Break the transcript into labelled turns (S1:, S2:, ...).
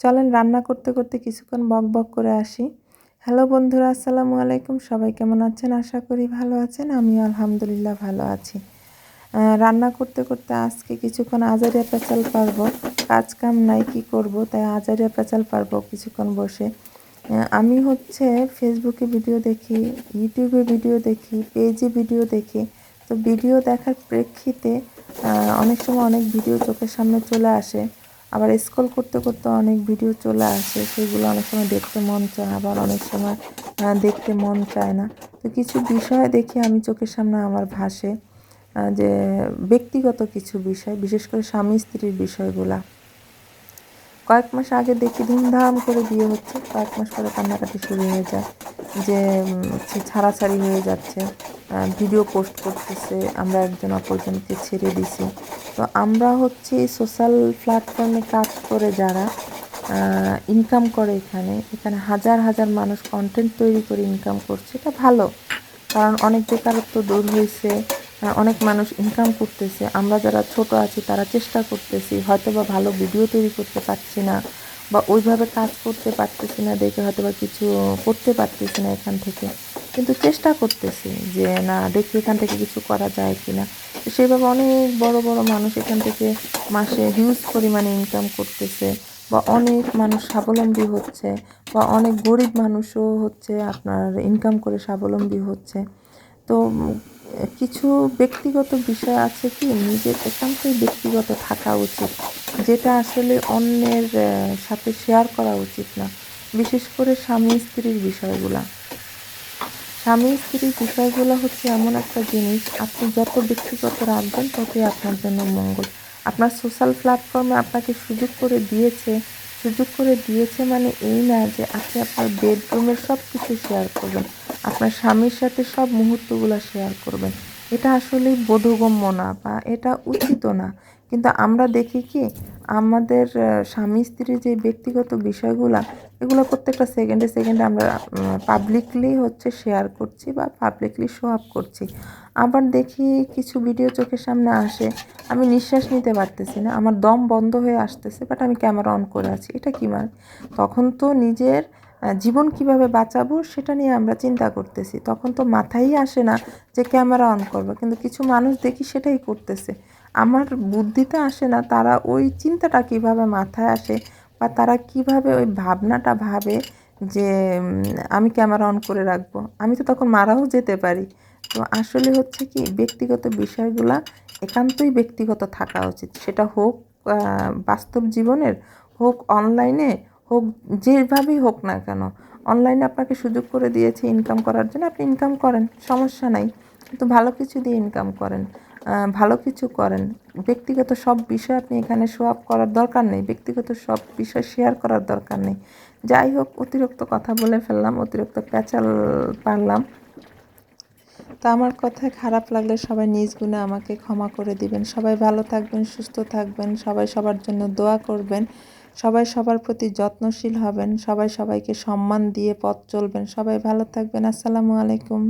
S1: চলেন রান্না করতে করতে কিছুক্ষণ বক বক করে আসি। হ্যালো বন্ধুরা, আসসালামু আলাইকুম। সবাই কেমন আছেন? আশা করি ভালো আছেন। আমিও আলহামদুলিল্লাহ ভালো আছি। রান্না করতে করতে আজকে কিছুক্ষণ আজারিয়া পেঁচাল পারব। কাজ কাম নাই, কি করব? তাই আজারিয়া পেঁচাল পারব কিছুক্ষণ বসে। আমি হচ্ছে ফেসবুকে ভিডিও দেখি, ইউটিউবে ভিডিও দেখি, পেজে ভিডিও দেখি। তো ভিডিও দেখার প্রেক্ষিতে অনেক সময় অনেক ভিডিও চোখের সামনে চলে আসে। আবার স্ক্রল করতে করতে অনেক ভিডিও চলে আসে, সেগুলো অনেক সময় দেখতে মন চায়, আবার অনেক সময় দেখতে মন চায় না। তো কিছু বিষয় দেখি আমি চোখের সামনে আমার ভাসে যে ব্যক্তিগত কিছু বিষয়, বিশেষ করে স্বামী স্ত্রীর বিষয়গুলা। কয়েক মাস আগে দেখি ধুমধাম করে বিয়ে হচ্ছে, কয়েক মাস পরে কান্নাকাটি শুরু হয়ে যায়, যে ছাড়াছাড়ি হয়ে যাচ্ছে ভিডিও পোস্ট করতেছে, আমরা একজন অপরজনকে ছেড়ে দিছি। তো আমরা হচ্ছে সোশ্যাল প্ল্যাটফর্মে কাজ করে যারা ইনকাম করে এখানে এখানে হাজার হাজার মানুষ কন্টেন্ট তৈরি করে ইনকাম করছে, এটা ভালো। কারণ অনেক বেকারত্ব দূর হয়েছে অনেক মানুষ ইনকাম করতেছে। আমরা যারা ছোট আছি, তারা চেষ্টা করতেছি হয়তো বা ভালো ভিডিও তৈরি করতে পারছি না, বা ওইভাবে কাজ করতে পারতেছি না, দেখে হয়তো বা কিছু করতে পারতেছি না এখান থেকে। কিন্তু চেষ্টা করতেছি যে, না, দেখি এখান থেকে কিছু করা যায় কি না সেভাবে অনেক বড় বড় মানুষ এখান থেকে মাসে হিউজ পরিমাণে ইনকাম করতেছে বা অনেক মানুষ স্বাবলম্বী হচ্ছে বা অনেক গরিব মানুষও হচ্ছে আপনার ইনকাম করে স্বাবলম্বী হচ্ছে। তো কিছু ব্যক্তিগত বিষয় আছে কি? নিজের একান্তই ব্যক্তিগত থাকা উচিত, যেটা আসলে অন্যের সাথে শেয়ার করা উচিত না। বিশেষ করে স্বামী স্ত্রীর বিষয়গুলা। স্বামী স্ত্রীর বিষয়গুলো হচ্ছে এমন একটা জিনিস, আপনি যত ব্যক্তিগত রাখবেন ততই আপনার জন্য মঙ্গল। আপনার সোশ্যাল প্ল্যাটফর্মে আপনাকে সুযোগ করে দিয়েছে, সুযোগ করে দিয়েছে মানে এই না যে আপনি আপনার বেডরুমের সব কিছু শেয়ার করবেন, আপনার স্বামীর সাথে সব মুহূর্তগুলো শেয়ার করবেন। এটা আসলে বোধগম্য না বা এটা উচিত না। কিন্তু আমরা দেখি কি আমাদের স্বামী স্ত্রীর যে ব্যক্তিগত বিষয়গুলো, এগুলো প্রত্যেকটা সেকেন্ডে সেকেন্ডে আমরা পাবলিকলি হচ্ছে শেয়ার করছি বা পাবলিকলি শো আপ করছি। আবার দেখি কিছু ভিডিও চোখের সামনে আসে, আমি নিঃশ্বাস নিতে পারতেছি না, আমার দম বন্ধ হয়ে আসতেছে বাট আমি ক্যামেরা অন করে আছি, এটা কী মানে? তখন তো নিজের জীবন কীভাবে বাঁচাবো সেটা নিয়ে আমরা চিন্তা করতেছি। তখন তো মাথায় আসে না যে ক্যামেরা অন করব। কিন্তু কিছু মানুষ দেখি সেটাই করতেছে। আমার বুদ্ধিতে আসে না তারা ওই চিন্তাটা কীভাবে মাথায় আসে বা তারা কীভাবে ওই ভাবনাটা ভাবে যে আমি ক্যামেরা অন করে রাখব। আমি তো তখন মারাও যেতে পারি। তো আসলে হচ্ছে কি, ব্যক্তিগত বিষয়গুলা একান্তই ব্যক্তিগত থাকা উচিত। সেটা হোক বাস্তব জীবনের, হোক অনলাইনে হোক, যেভাবেই হোক না কেন অনলাইনে আপনাকে সুযোগ করে দিয়েছে ইনকাম করার জন্য। আপনি ইনকাম করেন, সমস্যা নাই। কিন্তু ভালো কিছু দিয়ে ইনকাম করেন ভালো কিছু করেন। ব্যক্তিগত সব বিষয় আপনি এখানে শো আপ করার দরকার নেই। ব্যক্তিগত সব বিষয় শেয়ার করার দরকার নেই। যাই হোক, অতিরিক্ত কথা বলে ফেললাম, অতিরিক্ত প্যাচাল পারলাম। তা আমার কথায় খারাপ লাগলে সবাই নিজ গুণে আমাকে ক্ষমা করে দিবেন। সবাই ভালো থাকবেন, সুস্থ থাকবেন, সবাই সবার জন্য দোয়া করবেন। সবাই সবার প্রতি যত্নশীল হবেন, সবাই সবাইকে সম্মান দিয়ে পথ চলবেন, সবাই ভালো থাকবেন, আসসালামু আলাইকুম।